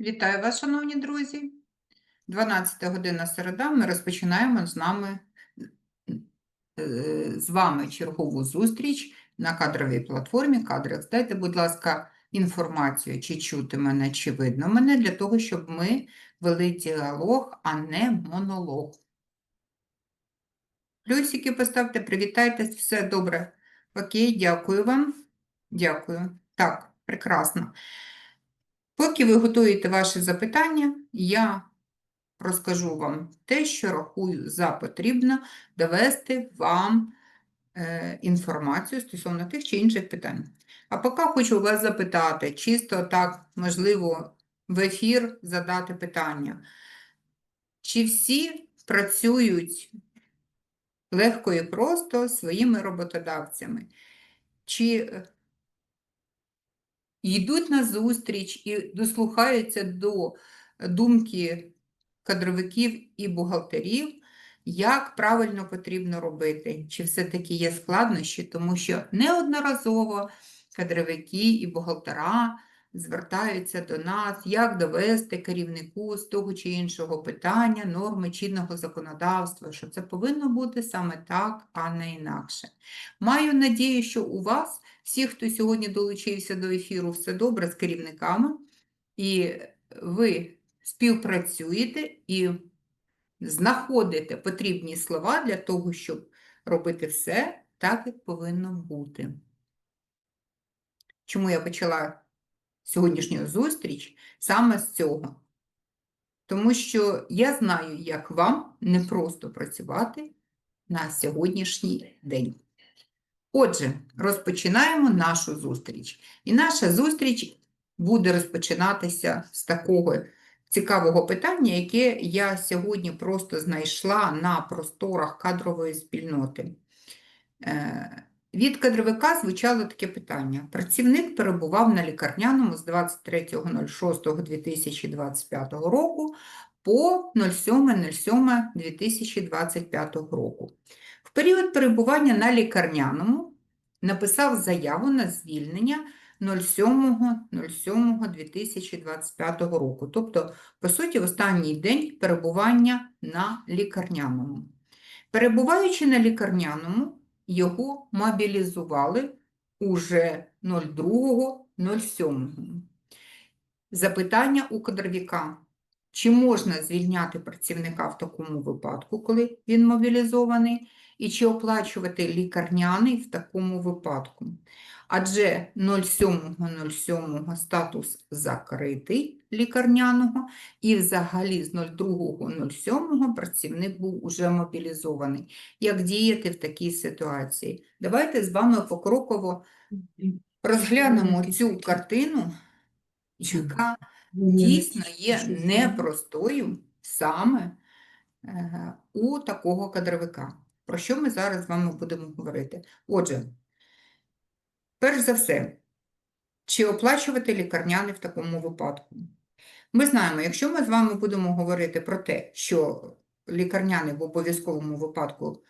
Вітаю вас, шановні друзі. 12 година середа. Ми розпочинаємо з нами е, з вами чергову зустріч на кадровій платформі Кадрекс. Дайте, будь ласка, інформацію, чи чути мене, чи видно мене, для того, щоб ми вели діалог, а не монолог. Плюсики поставте, привітайтесь, все добре. Окей, дякую вам. Дякую. Так, прекрасно. Поки ви готуєте ваші запитання, я розкажу вам те, що рахую за потрібно довести вам е, інформацію стосовно тих чи інших питань. А поки хочу вас запитати, чисто так, можливо, в ефір задати питання. Чи всі працюють легко і просто своїми роботодавцями? Чи йдуть на зустріч і дослухаються до думки кадровиків і бухгалтерів, як правильно потрібно робити, чи все-таки є складнощі, тому що неодноразово кадровики і бухгалтера звертаються до нас, як довести керівнику з того чи іншого питання, норми чинного законодавства, що це повинно бути саме так, а не інакше. Маю надію, що у вас всі, хто сьогодні долучився до ефіру, все добре з керівниками, і ви співпрацюєте і знаходите потрібні слова для того, щоб робити все так, як повинно бути. Чому я почала сьогоднішню зустріч саме з цього? Тому що я знаю, як вам не просто працювати на сьогоднішній день. Отже, розпочинаємо нашу зустріч. І наша зустріч буде розпочинатися з такого цікавого питання, яке я сьогодні просто знайшла на просторах кадрової спільноти. Від кадровика звучало таке питання. Працівник перебував на лікарняному з 23.06.2025 року по 07.07.2025 року. В період перебування на лікарняному написав заяву на звільнення 07.07.2025 року, тобто, по суті, в останній день перебування на лікарняному. Перебуваючи на лікарняному, його мобілізували уже 02.07. Запитання у кадровіка. Чи можна звільняти працівника в такому випадку, коли він мобілізований, і чи оплачувати лікарняний в такому випадку? Адже 07.07 статус закритий лікарняного, і взагалі з 02.07 працівник був уже мобілізований. Як діяти в такій ситуації? Давайте з вами покроково розглянемо цю картину, яка дійсно є непростою саме е, у такого кадровика. Про що ми зараз з вами будемо говорити? Отже, перш за все, чи оплачувати лікарняний в такому випадку? Ми знаємо, якщо ми з вами будемо говорити про те, що лікарняний в обов'язковому випадку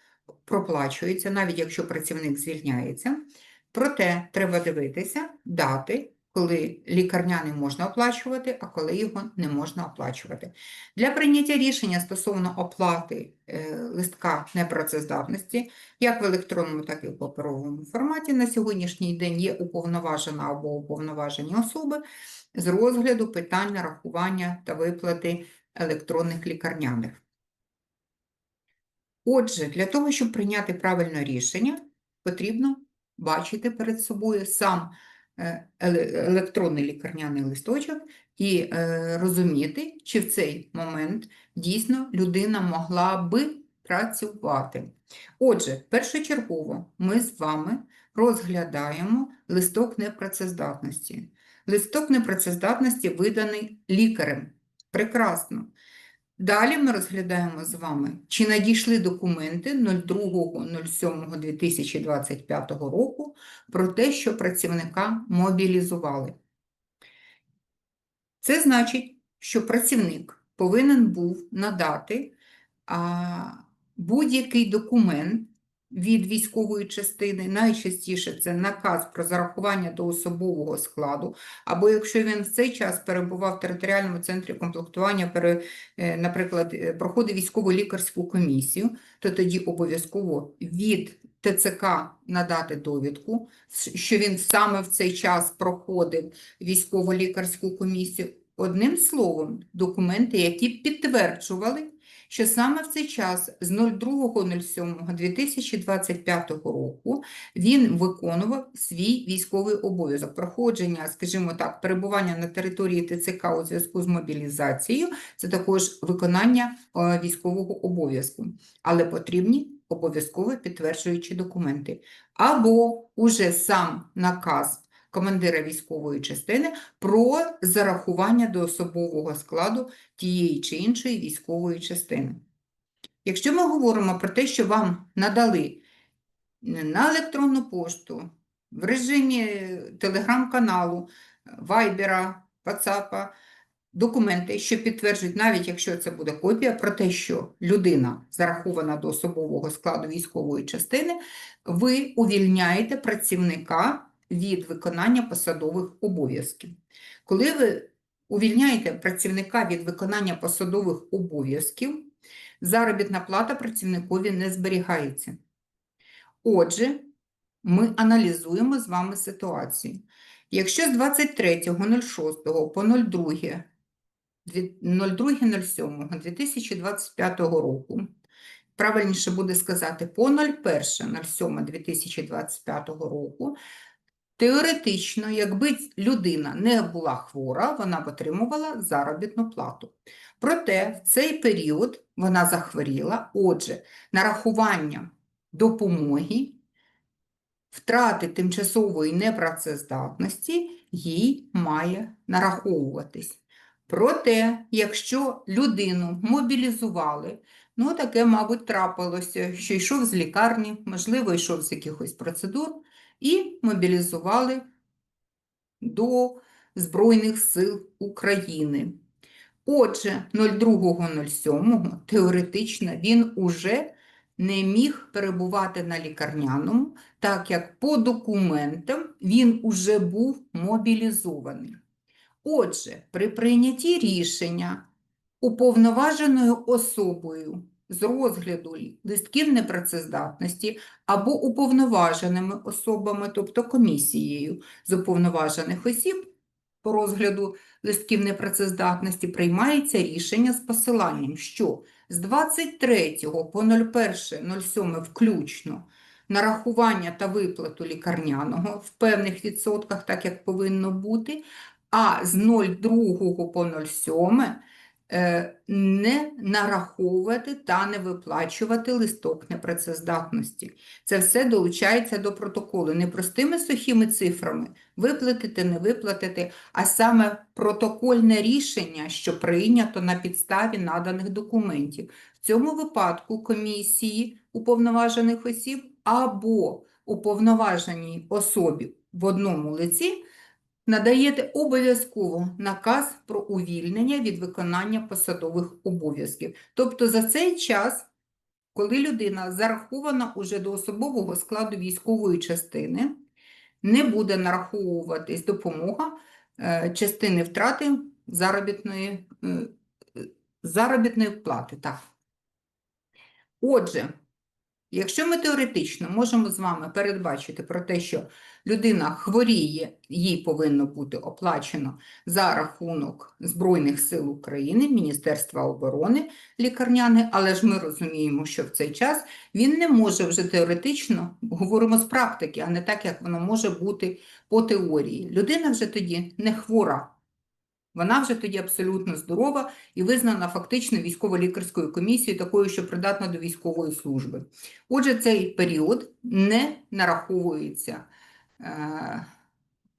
проплачується, навіть якщо працівник звільняється, проте треба дивитися дати, коли лікарняний можна оплачувати, а коли його не можна оплачувати. Для прийняття рішення стосовно оплати е, листка непрацездатності, як в електронному, так і в паперовому форматі, на сьогоднішній день є уповноважена або уповноважені особи з розгляду питань нарахування та виплати електронних лікарняних. Отже, для того, щоб прийняти правильне рішення, потрібно бачити перед собою сам електронний лікарняний листочок і е, розуміти, чи в цей момент дійсно людина могла би працювати. Отже, першочергово ми з вами розглядаємо листок непрацездатності. Листок непрацездатності виданий лікарем. Прекрасно. Далі ми розглядаємо з вами, чи надійшли документи 02.07.2025 року про те, що працівника мобілізували. Це значить, що працівник повинен був надати будь-який документ, від військової частини. Найчастіше це наказ про зарахування до особового складу, або якщо він в цей час перебував в територіальному центрі комплектування, е, наприклад, е, проходив військово-лікарську комісію, то тоді обов'язково від ТЦК надати довідку, що він саме в цей час проходив військово-лікарську комісію. Одним словом, документи, які підтверджували, що саме в цей час з 02.07.2025 року він виконував свій військовий обов'язок. Проходження, скажімо так, перебування на території ТЦК у зв'язку з мобілізацією це також виконання е, військового обов'язку, але потрібні обов'язково підтверджуючі документи. Або уже сам наказ командира військової частини про зарахування до особового складу тієї чи іншої військової частини. Якщо ми говоримо про те, що вам надали на електронну пошту, в режимі телеграм-каналу, вайбера, ватсапа, документи, що підтверджують, навіть якщо це буде копія, про те, що людина зарахована до особового складу військової частини, ви увільняєте працівника від виконання посадових обов'язків. Коли ви увільняєте працівника від виконання посадових обов'язків, заробітна плата працівникові не зберігається. Отже, ми аналізуємо з вами ситуацію. Якщо з 23.06 по 02 02.07.2025 року, правильніше буде сказати, по 01.07.2025 року, теоретично, якби людина не була хвора, вона б отримувала заробітну плату. Проте в цей період вона захворіла, отже, нарахування допомоги, втрати тимчасової непрацездатності їй має нараховуватись. Проте, якщо людину мобілізували, ну таке, мабуть, трапилося, що йшов з лікарні, можливо, йшов з якихось процедур, і мобілізували до Збройних сил України. Отже, 02.07 теоретично він уже не міг перебувати на лікарняному, так як по документам він уже був мобілізований. Отже, при прийнятті рішення уповноваженою особою з розгляду листків непрацездатності або уповноваженими особами, тобто комісією з уповноважених осіб по розгляду листків непрацездатності приймається рішення з посиланням, що з 23 по 01.07 включно нарахування та виплату лікарняного в певних відсотках, так як повинно бути, а з 02 по 07 е, не нараховувати та не виплачувати листок непрацездатності. Це все долучається до протоколу не простими сухими цифрами виплатити, не виплатити, а саме протокольне рішення, що прийнято на підставі наданих документів. В цьому випадку комісії уповноважених осіб або уповноваженій особі в одному лиці надаєте обов'язково наказ про увільнення від виконання посадових обов'язків. Тобто за цей час, коли людина зарахована уже до особового складу військової частини, не буде нараховуватись допомога е, частини втрати заробітної, е, заробітної плати. Так. Отже, якщо ми теоретично можемо з вами передбачити про те, що людина хворіє, їй повинно бути оплачено за рахунок Збройних сил України, Міністерства оборони лікарняне, але ж ми розуміємо, що в цей час він не може вже теоретично, говоримо з практики, а не так, як воно може бути по теорії. Людина вже тоді не хвора. Вона вже тоді абсолютно здорова і визнана фактично військово-лікарською комісією, такою, що придатна до військової служби. Отже, цей період не нараховується, е,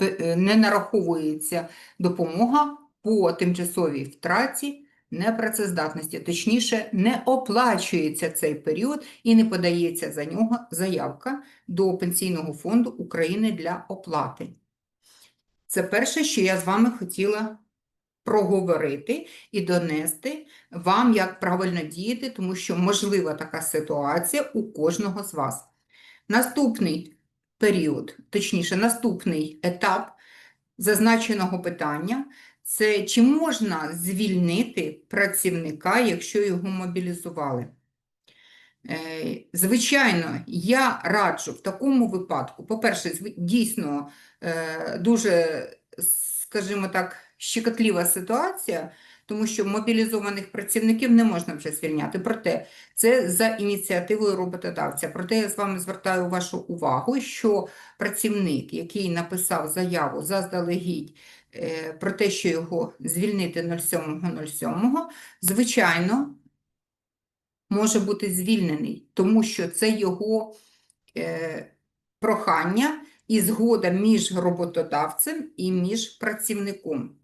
е, не нараховується допомога по тимчасовій втраті непрацездатності, точніше, не оплачується цей період і не подається за нього заявка до Пенсійного фонду України для оплати. Це перше, що я з вами хотіла проговорити і донести вам, як правильно діяти, тому що можлива така ситуація у кожного з вас. Наступний період, точніше, наступний етап зазначеного питання це чи можна звільнити працівника, якщо його мобілізували. Е, Звичайно, я раджу в такому випадку, по-перше, дійсно е, дуже, скажімо так, щекотлива ситуація, тому що мобілізованих працівників не можна вже звільняти. Проте це за ініціативою роботодавця. Проте я з вами звертаю вашу увагу, що працівник, який написав заяву заздалегідь е, про те, що його звільнити 07.07, звичайно, може бути звільнений, тому що це його е, прохання і згода між роботодавцем і між працівником.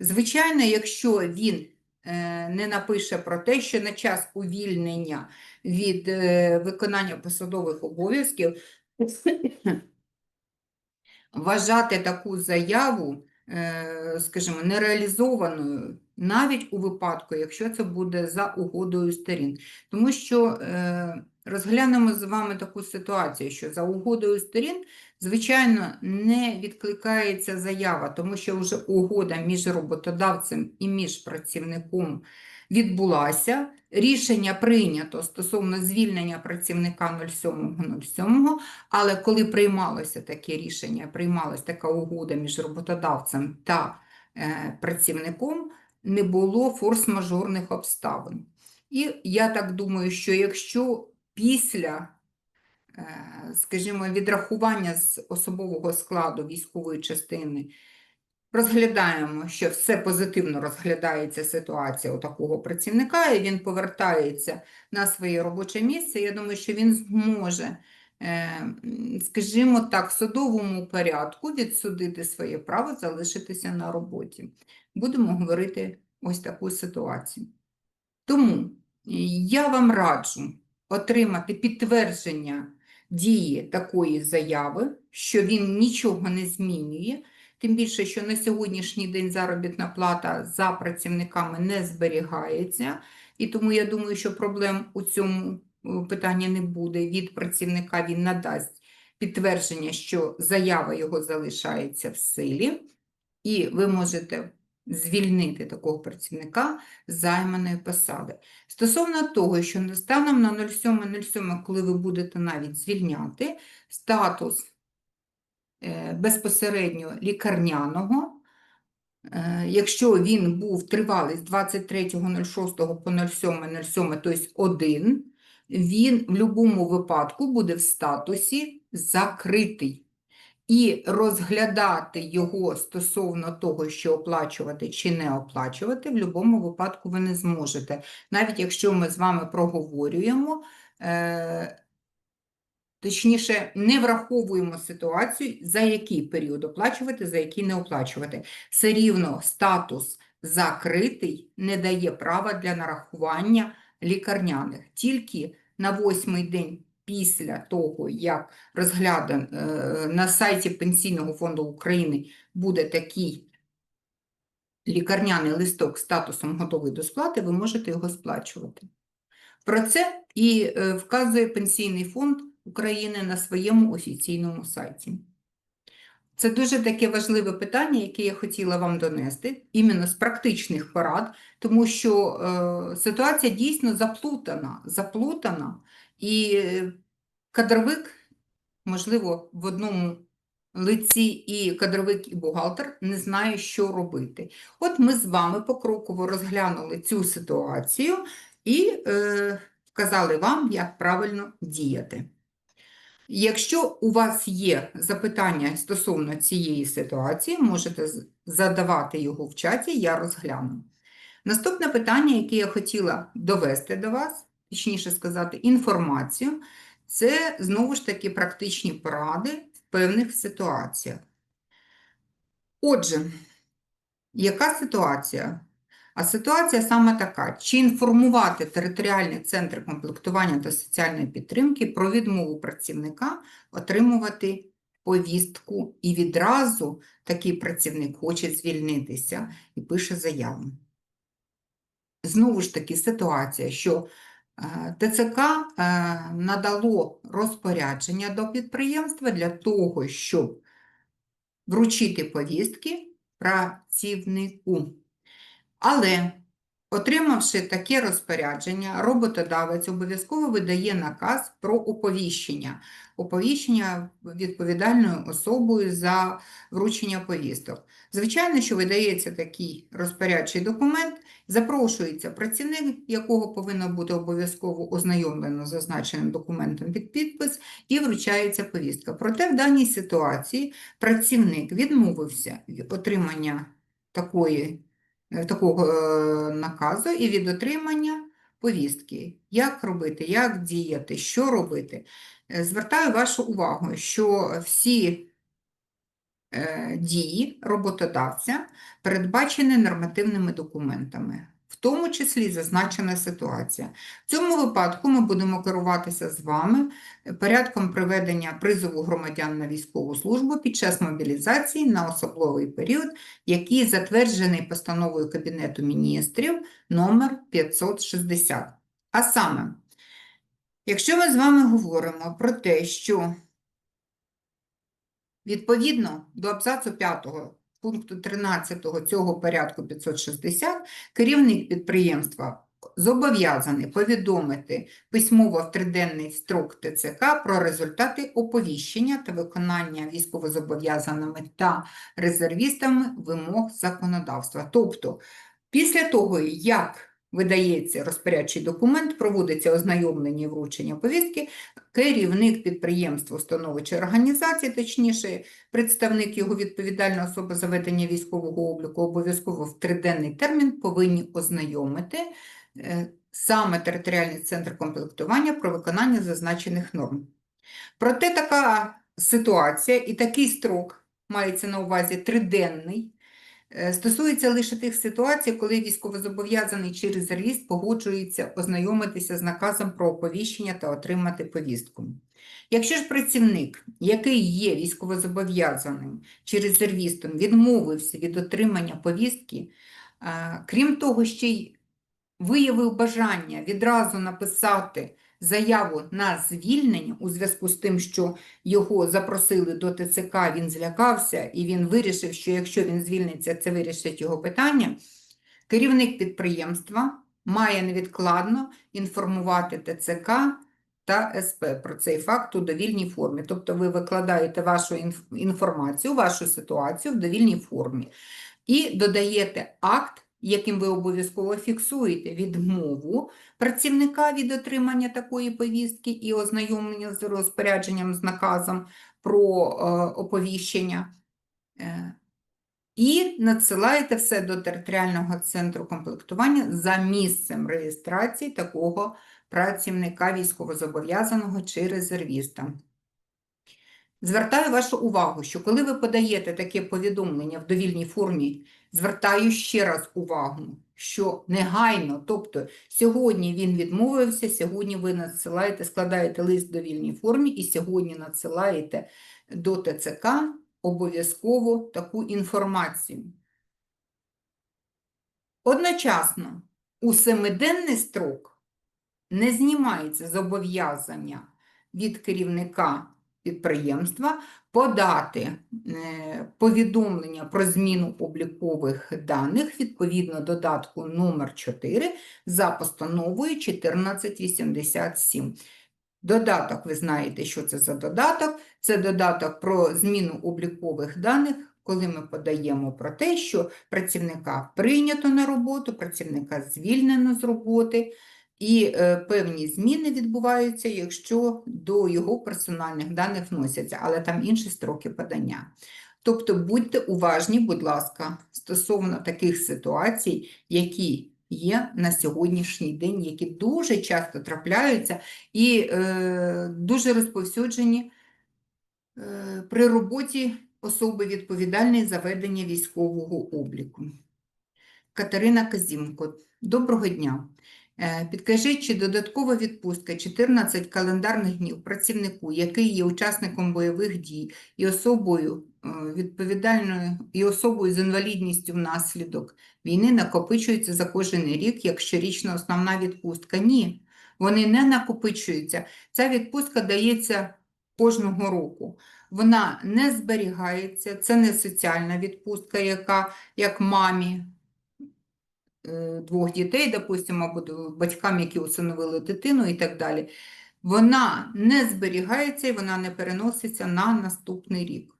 Звичайно, якщо він е, не напише про те, що на час увільнення від е, виконання посадових обов'язків вважати таку заяву, е, скажімо, нереалізованою, навіть у випадку, якщо це буде за угодою сторін. Тому що розглянемо з вами таку ситуацію, що за угодою сторін, звичайно, не відкликається заява, тому що вже угода між роботодавцем і між працівником відбулася. Рішення прийнято стосовно звільнення працівника 07.07, але коли приймалося таке рішення, приймалася така угода між роботодавцем та е, працівником, не було форс-мажорних обставин. І я так думаю, що якщо після, е, скажімо, відрахування з особового складу військової частини розглядаємо, що все позитивно розглядається ситуація у такого працівника, і він повертається на своє робоче місце, я думаю, що він зможе, е, скажімо так, в судовому порядку відсудити своє право залишитися на роботі. Будемо говорити ось таку ситуацію. Тому я вам раджу отримати підтвердження дії такої заяви, що він нічого не змінює, тим більше, що на сьогоднішній день заробітна плата за працівниками не зберігається, і тому я думаю, що проблем у цьому е, питанні не буде. Від працівника він надасть підтвердження, що заява його залишається в силі, і ви можете звільнити такого працівника з займаної посади. Стосовно того, що станом на 07.07, коли ви будете навіть звільняти, статус е, безпосередньо лікарняного, е, якщо він був тривалий з 23.06 по 07.07, тобто один, він в будь-якому випадку буде в статусі закритий. І розглядати його стосовно того, що оплачувати чи не оплачувати, в будь-якому випадку ви не зможете. Навіть якщо ми з вами проговорюємо, е, точніше, не враховуємо ситуацію, за який період оплачувати, за який не оплачувати. Все рівно статус закритий не дає права для нарахування лікарняних. Тільки на восьмий день після того, як розглядан е, на сайті Пенсійного фонду України буде такий лікарняний листок статусом готовий до сплати, ви можете його сплачувати. Про це і е, вказує Пенсійний фонд України на своєму офіційному сайті. Це дуже таке важливе питання, яке я хотіла вам донести, іменно з практичних порад, тому що е, ситуація дійсно заплутана, заплутана, і е, кадровик, можливо, в одному лиці і кадровик, і бухгалтер не знає, що робити. От ми з вами покроково розглянули цю ситуацію і е, вказали вам, як правильно діяти. Якщо у вас є запитання стосовно цієї ситуації, можете задавати його в чаті, я розгляну. Наступне питання, яке я хотіла довести до вас, точніше сказати, інформацію, це знову ж таки практичні поради в певних ситуаціях. Отже, яка ситуація? А ситуація саме така: чи інформувати територіальний центр комплектування та соціальної підтримки про відмову працівника отримувати повістку, і відразу такий працівник хоче звільнитися і пише заяву. Знову ж таки, ситуація, що ТЦК е, надало розпорядження до підприємства для того, щоб вручити повістки працівнику. Але, отримавши таке розпорядження, роботодавець обов'язково видає наказ про оповіщення. Оповіщення відповідальною особою за вручення повісток. Звичайно, що видається такий розпорядчий документ, запрошується працівник, якого повинно бути обов'язково ознайомлено з зазначеним документом під підпис, і вручається повістка. Проте в даній ситуації працівник відмовився від отримання такої, такого е, наказу і від отримання повістки. Як робити, як діяти, що робити? Е, Звертаю вашу увагу, що всі е, дії роботодавця передбачені нормативними документами. В тому числі зазначена ситуація. В цьому випадку ми будемо керуватися з вами порядком проведення призову громадян на військову службу під час мобілізації на особливий період, який затверджений постановою Кабінету міністрів номер 560. А саме, якщо ми з вами говоримо про те, що відповідно до абзацу 5 пункту 13 цього порядку 560 керівник підприємства зобов'язаний повідомити письмово в триденний строк ТЦК про результати оповіщення та виконання військовозобов'язаними та резервістами вимог законодавства. Тобто, після того, як видається розпорядчий документ, проводиться ознайомлення і вручення повістки, керівник підприємства, установи організації, точніше, представник його відповідальна особа за ведення військового обліку обов'язково в триденний термін повинні ознайомити е, саме територіальний центр комплектування про виконання зазначених норм. Проте така ситуація і такий строк мається на увазі триденний, стосується лише тих ситуацій, коли військовозобов'язаний чи резервіст погоджується ознайомитися з наказом про оповіщення та отримати повістку. Якщо ж працівник, який є військовозобов'язаним чи резервістом, відмовився від отримання повістки, е, крім того, ще й виявив бажання відразу написати заяву на звільнення у зв'язку з тим, що його запросили до ТЦК, він злякався і він вирішив, що якщо він звільниться, це вирішить його питання, керівник підприємства має невідкладно інформувати ТЦК та СП про цей факт у довільній формі. Тобто ви викладаєте вашу інформацію, вашу ситуацію в довільній формі і додаєте акт, яким ви обов'язково фіксуєте відмову працівника від отримання такої повістки і ознайомлення з розпорядженням з наказом про е, оповіщення. Е, і надсилаєте все до територіального центру комплектування за місцем реєстрації такого працівника військовозобов'язаного чи резервіста. Звертаю вашу увагу, що коли ви подаєте таке повідомлення в довільній формі, звертаю ще раз увагу, що негайно, тобто сьогодні він відмовився, сьогодні ви надсилаєте, складаєте лист в довільній формі і сьогодні надсилаєте до ТЦК обов'язково таку інформацію. Одночасно у семиденний строк не знімається зобов'язання від керівника підприємства подати е, повідомлення про зміну облікових даних відповідно додатку номер 4 за постановою 1487. Додаток, ви знаєте, що це за додаток. Це додаток про зміну облікових даних, коли ми подаємо про те, що працівника прийнято на роботу, працівника звільнено з роботи, і е, певні зміни відбуваються, якщо до його персональних даних вносяться, але там інші строки подання. Тобто будьте уважні, будь ласка, стосовно таких ситуацій, які є на сьогоднішній день, які дуже часто трапляються і е, дуже розповсюджені е, при роботі особи відповідальної за ведення військового обліку. Катерина Казімко, доброго дня. Е, Підкажіть, чи додаткова відпустка 14 календарних днів працівнику, який є учасником бойових дій і особою е, відповідальною і особою з інвалідністю внаслідок війни накопичується за кожен рік, як щорічна основна відпустка? Ні. вони не накопичуються. Ця відпустка дається кожного року. Вона не зберігається, це не соціальна відпустка, яка як мамі двох дітей, допустимо, або батькам, які усиновили дитину і так далі. Вона не зберігається і вона не переноситься на наступний рік.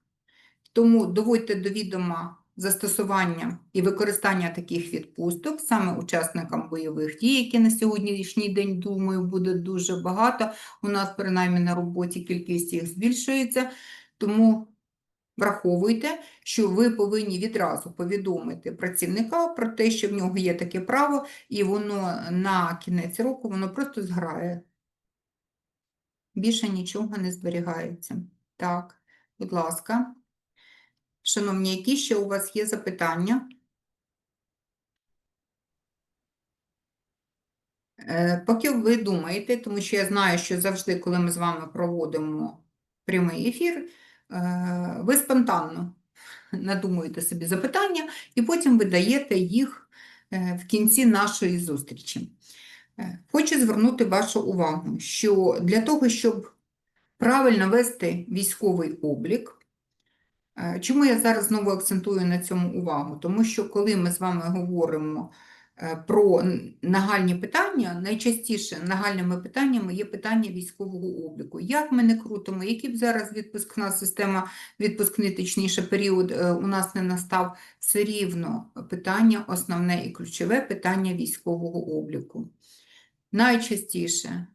Тому доводьте до відома застосування і використання таких відпусток саме учасникам бойових дій, які на сьогоднішній день, думаю, буде дуже багато. У нас, принаймні, на роботі кількість їх збільшується. Тому враховуйте, що ви повинні відразу повідомити працівника про те, що в нього є таке право, і воно на кінець року воно просто зграє. Більше нічого не зберігається. Так, будь ласка. Шановні, які ще у вас є запитання? Е, Поки ви думаєте, тому що я знаю, що завжди, коли ми з вами проводимо прямий ефір, ви спонтанно надумуєте собі запитання, і потім ви даєте їх е, в кінці нашої зустрічі. Е, Хочу звернути вашу увагу, що для того, щоб правильно вести військовий облік, Е, Чому я зараз знову акцентую на цьому увагу? Тому що коли ми з вами говоримо е, про нагальні питання, найчастіше нагальними питаннями є питання військового обліку. Як ми не крутимо, які б зараз відпускна система, відпускний, точніше, період е, у нас не настав, все рівно питання основне і ключове питання військового обліку. Найчастіше,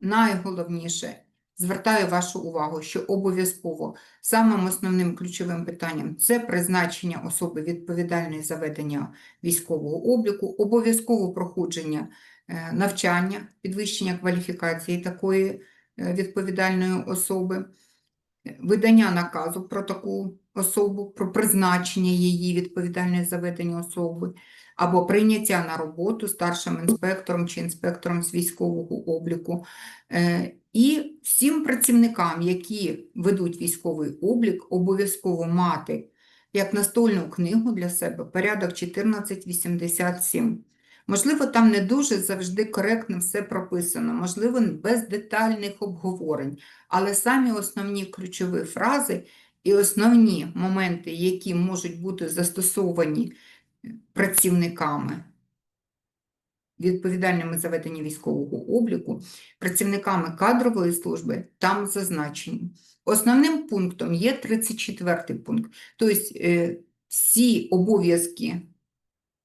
найголовніше, звертаю вашу увагу, що обов'язково самим основним ключовим питанням це призначення особи відповідальної за ведення військового обліку, обов'язково проходження е, навчання, підвищення кваліфікації такої е, відповідальної особи, е, видання наказу про таку особу, про призначення її відповідальної за ведення особи, або прийняття на роботу старшим інспектором чи інспектором з військового обліку. І всім працівникам, які ведуть військовий облік, обов'язково мати як настольну книгу для себе порядок 1487. Можливо, там не дуже завжди коректно все прописано, можливо, без детальних обговорень, але самі основні ключові фрази і основні моменти, які можуть бути застосовані працівниками, відповідальними за ведення військового обліку, працівниками кадрової служби, там зазначені. Основним пунктом є 34 пункт. Тобто е, всі обов'язки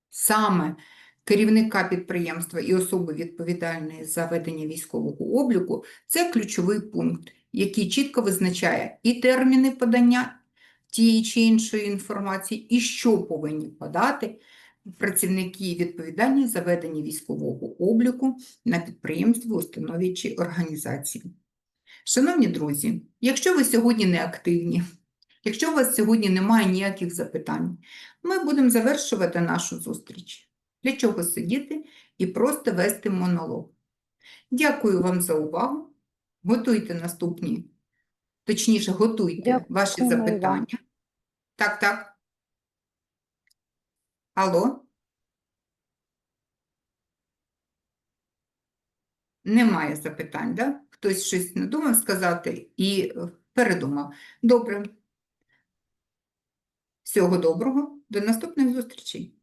саме керівника підприємства і особи відповідальної за ведення військового обліку це ключовий пункт, який чітко визначає і терміни подання тієї чи іншої інформації, і що повинні подати працівники відповідальні за ведення військового обліку на підприємстві, установі чи організації. Шановні друзі, якщо ви сьогодні не активні, якщо у вас сьогодні немає ніяких запитань, ми будемо завершувати нашу зустріч. Для чого сидіти і просто вести монолог. Дякую вам за увагу. Готуйте наступні, точніше, готуйте ваші Дякуємо вам. запитання. Так, так. Алло? Немає запитань, да? Хтось щось надумав сказати і е, передумав. Добре. Всього доброго. До наступних зустрічей.